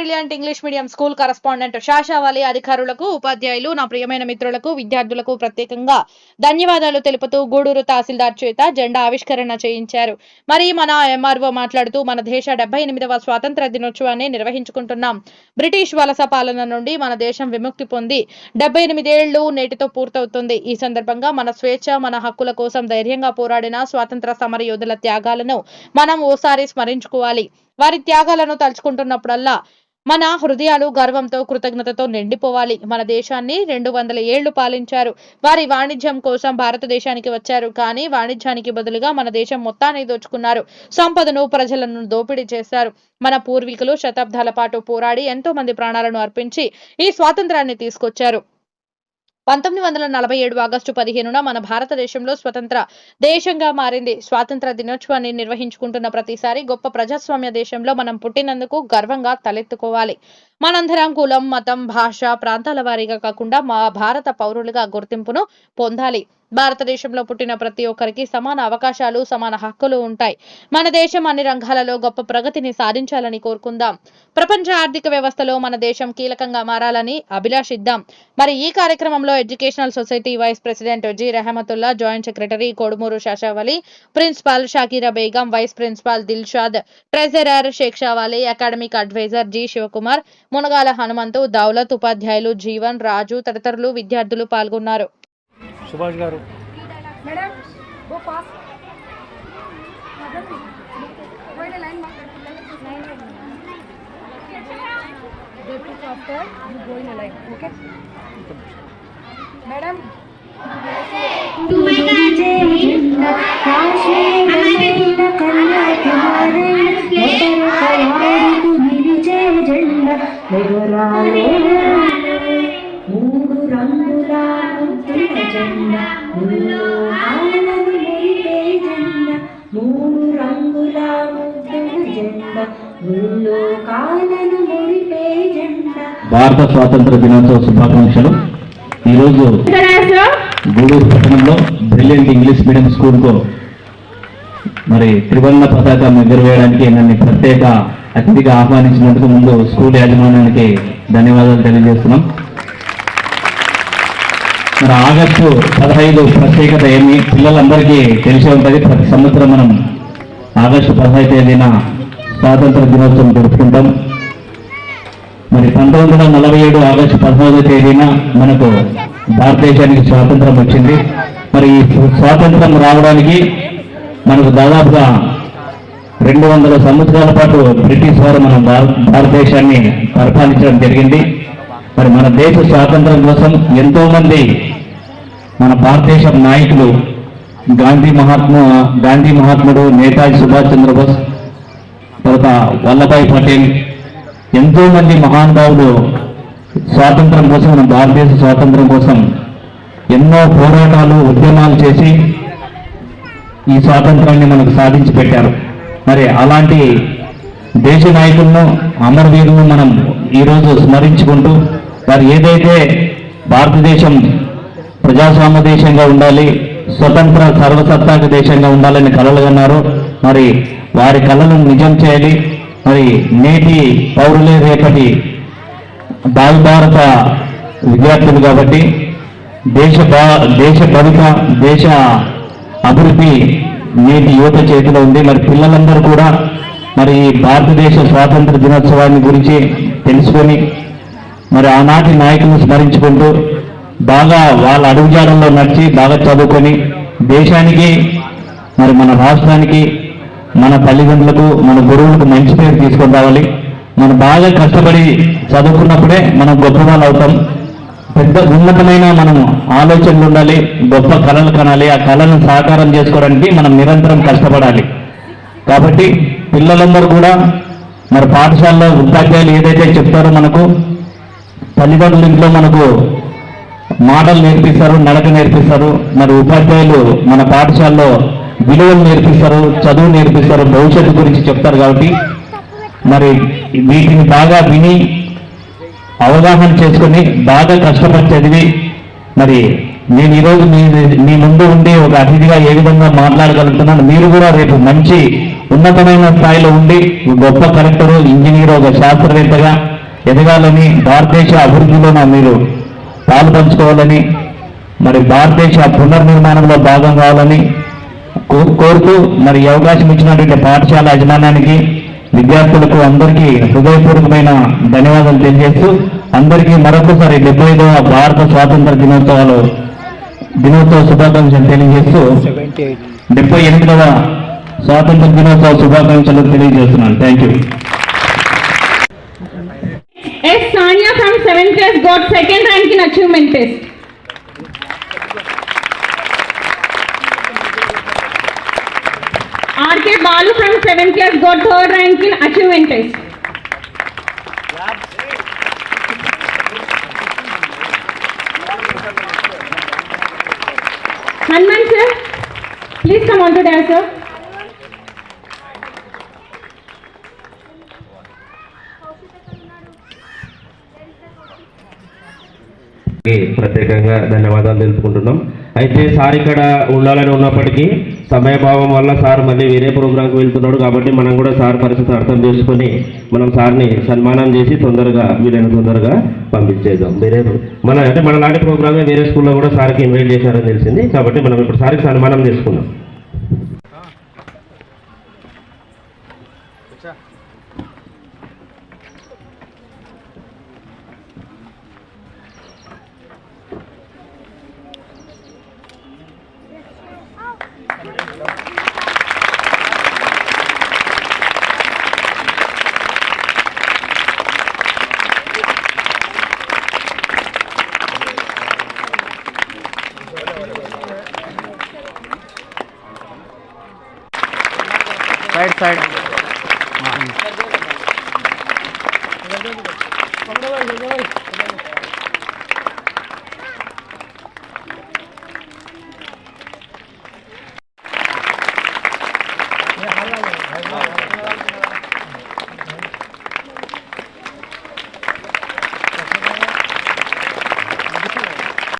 Brilliant English medium school correspondent Shashavali అధికారులకు ఉపాధ్యాయులు నా ప్రియమైన మిత్రులకు విద్యార్థులకు ప్రత్యేకంగా ధన్యవాదాలు తెలుపుతూ గూడూరు తహసీల్దార్ చేత జెండా ఆవిష్కరణ చేయించారు. మరి మన ఎంఆర్ఓ మాట్లాడుతూ మన దేశ డెబ్బై ఎనిమిదవ స్వాతంత్ర దినోత్సవాన్ని నిర్వహించుకుంటున్నాం. బ్రిటిష్ వలస పాలన నుండి మన దేశం విముక్తి పొంది డెబ్బై ఎనిమిదేళ్ళు నేటితో పూర్తవుతుంది. ఈ సందర్భంగా మన స్వేచ్ఛ మన హక్కుల కోసం ధైర్యంగా పోరాడిన స్వాతంత్ర సమర యోధుల త్యాగాలను మనం ఓసారి స్మరించుకోవాలి. వారి త్యాగాలను తలుచుకుంటున్నప్పుడల్లా మన హృదయాలు గర్వంతో కృతజ్ఞతతో నిండిపోవాలి. మన దేశాన్ని రెండు వందల ఏళ్ళు పాలించారు. వారి వాణిజ్యం కోసం భారతదేశానికి వచ్చారు. కానీ వాణిజ్యానికి బదులుగా మన దేశం మొత్తాన్ని దోచుకున్నారు. సంపదను ప్రజలను దోపిడీ చేశారు. మన పూర్వీకులు శతాబ్దాల పాటు పోరాడి ఎంతో మంది ప్రాణాలను అర్పించి ఈ స్వాతంత్రాన్ని తీసుకొచ్చారు. పంతొమ్మిది వందల నలభై ఏడు ఆగస్టు పదిహేనున మన భారతదేశంలో స్వతంత్ర దేశంగా మారింది. స్వాతంత్ర దినోత్సవాన్ని నిర్వహించుకుంటున్న ప్రతిసారి గొప్ప ప్రజాస్వామ్య దేశంలో మనం పుట్టినందుకు గర్వంగా తలెత్తుకోవాలి. మనందరం కులం మతం భాష ప్రాంతాల వారీగా కాకుండా మా భారత పౌరులుగా గుర్తింపును పొందాలి. భారతదేశంలో పుట్టిన ప్రతి ఒక్కరికి సమాన అవకాశాలు సమాన హక్కులు ఉంటాయి. మన దేశం అన్ని రంగాలలో గొప్ప ప్రగతిని సాధించాలని కోరుకుందాం. ప్రపంచ ఆర్థిక వ్యవస్థలో మన దేశం కీలకంగా మారాలని అభిలాషిద్దాం. మరి ఈ కార్యక్రమంలో educational society vice president G. Rahamatullah joint secretary Kodumuru Shashavali principal Shakira Begum vice principal Dilshad treasurer Sheikh Shavali academic advisor G. Shivakumar Munagala Hanumanthu Daulat ఉపాధ్యాయులు జీవన్ రాజు తదితరులు విద్యార్థులు పాల్గొన్నారు. సుభాష్ గారు मैडम वो पास कोई नहीं line after you go in a line జెండా ముల్లో ఆనను మురిపే జెండా మూడు రంగుల ముద్దుల జెండా ముల్లో కాలను మురిపే జెండా. భారత స్వాతంత్ర దినోత్సవ శుభాకాంక్షలు. ఈరోజు గూడూరు పట్టణంలో బ్రిలియంట్ ఇంగ్లీష్ మీడియం స్కూల్కు మరి త్రివర్ణ పతాకం ఎగురవేయడానికి నన్ను ప్రత్యేక అతిథిగా ఆహ్వానించినందుకు ముందు స్కూల్ యాజమాన్యానికి ధన్యవాదాలు తెలియజేస్తున్నాం. మరి ఆగస్టు పదహైదు ప్రత్యేకత ఏమి పిల్లలందరికీ తెలిసే ఉంటుంది. ప్రతి సంవత్సరం మనం ఆగస్టు పదహైదు తేదీన స్వాతంత్ర దినోత్సవం జరుపుకుంటాం. మరి పంతొమ్మిది వందల నలభై ఏడు ఆగస్టు పదమూడవ తేదీన మనకు భారతదేశానికి స్వాతంత్రం వచ్చింది. మరి ఈ స్వాతంత్రం రావడానికి మనకు దాదాపుగా రెండు వందల సంవత్సరాల పాటు బ్రిటిష్ వారు మన భారతదేశాన్ని పరిపాలించడం జరిగింది. మరి మన దేశ స్వాతంత్రం కోసం ఎంతోమంది మన భారతదేశం నాయకులు గాంధీ మహాత్మ గాంధీ మహాత్ముడు నేతాజీ సుభాష్ చంద్రబోస్ తర్వాత వల్లభాయ్ పటేల్ ఎంతో మంది మహానుభావులు స్వాతంత్రం కోసం మన భారతదేశ స్వాతంత్రం కోసం ఎన్నో పోరాటాలు ఉద్యమాలు చేసి ఈ స్వాతంత్రాన్ని మనకు సాధించి పెట్టారు. మరి అలాంటి దేశ నాయకులను అమరవీరులను మనం ఈరోజు స్మరించుకుంటూ వారు ఏదైతే భారతదేశం ప్రజాస్వామ్య దేశంగా ఉండాలి స్వతంత్ర సర్వసత్తాక దేశంగా ఉండాలని కలలు అన్నారు మరి వారి కళలను నిజం చేయాలి. మరి నేటి పౌరులే రేపటి భావి భారత విద్యార్థులు కాబట్టి దేశ దేశ భవిత దేశ అభివృద్ధి నేటి యువత చేతిలో ఉంది. మరి పిల్లలందరూ కూడా మరి భారతదేశ స్వాతంత్ర దినోత్సవాన్ని గురించి తెలుసుకొని మరి ఆనాటి నాయకులను స్మరించుకుంటూ బాగా వాళ్ళ అడుగుజాడల్లో నడిచి బాగా చదువుకొని దేశానికి మరి మన రాష్ట్రానికి మన తల్లిదండ్రులకు మన గురువులకు మంచి పేరు తీసుకొని రావాలి. మనం బాగా కష్టపడి చదువుకున్నప్పుడే మనం గొప్ప వాళ్ళు అవుతాం. పెద్ద ఉన్నతమైన మనం ఆలోచనలు ఉండాలి గొప్ప కళలు కనాలి ఆ కళలను సాకారం చేసుకోవడానికి మనం నిరంతరం కష్టపడాలి. కాబట్టి పిల్లలందరూ కూడా మరి పాఠశాలలో ఉపాధ్యాయులు ఏదైతే చెప్తారో మనకు తల్లిదండ్రుల ఇంట్లో మనకు మాటలు నేర్పిస్తారు నడక నేర్పిస్తారు మరి ఉపాధ్యాయులు మన పాఠశాలలో విలువలు నేర్పిస్తారు చదువు నేర్పిస్తారు భవిష్యత్తు గురించి చెప్తారు కాబట్టి మరి వీటిని బాగా విని అవగాహన చేసుకొని బాగా కష్టపడి చదివి మరి నేను ఈరోజు మీ మీ ముందు ఉండి ఒక అతిథిగా ఏ విధంగా మాట్లాడగలుగుతున్నాను మీరు కూడా రేపు మంచి ఉన్నతమైన స్థాయిలో ఉండి గొప్ప కలెక్టరు ఇంజనీర్ ఒక శాస్త్రవేత్తగా ఎదగాలని భారతదేశ అభివృద్ధిలో మీరు పాలు పంచుకోవాలని మరి భారతదేశ పునర్నిర్మాణంలో భాగం కావాలని కోరుతూ మరి అవకాశం ఇచ్చినటువంటి పాఠశాల యజమానానికి విద్యార్థులకు అందరికీ హృదయపూర్వకమైన ధన్యవాదాలు తెలియజేస్తూ అందరికీ మరొకసారి డెబ్బై ఐదవ భారత స్వాతంత్ర దినోత్సవాలు దినోత్సవ శుభాకాంక్షలు తెలియజేస్తూ డెబ్బై ఎనిమిదవ స్వాతంత్ర దినోత్సవ శుభాకాంక్షలు తెలియజేస్తున్నాను. Thank you Sanya from 7th class got second rank in achievement test. R. K. Balu from 7th class got third rank in achievement test. Hanuman sir, please come on to ప్రత్యేకంగా ధన్యవాదాలు తెలుపుకుంటున్నాం. అయితే సార్ ఇక్కడ ఉండాలని ఉన్నప్పటికీ సమయభావం వల్ల sir మళ్ళీ వేరే ప్రోగ్రాంకి వెళ్తున్నాడు కాబట్టి మనం కూడా సార్ పరిస్థితి అర్థం చేసుకొని మనం సార్ని సన్మానం చేసి తొందరగా వీలైన తొందరగా పంపించేద్దాం. వేరే మన అంటే మన లాంటి ప్రోగ్రామే వేరే స్కూల్లో కూడా సార్కి ఇన్వైట్ చేశారని తెలిసింది కాబట్టి మనం ఇప్పుడు సార్కి సన్మానం చేసుకున్నాం साइड साइड। हाँ।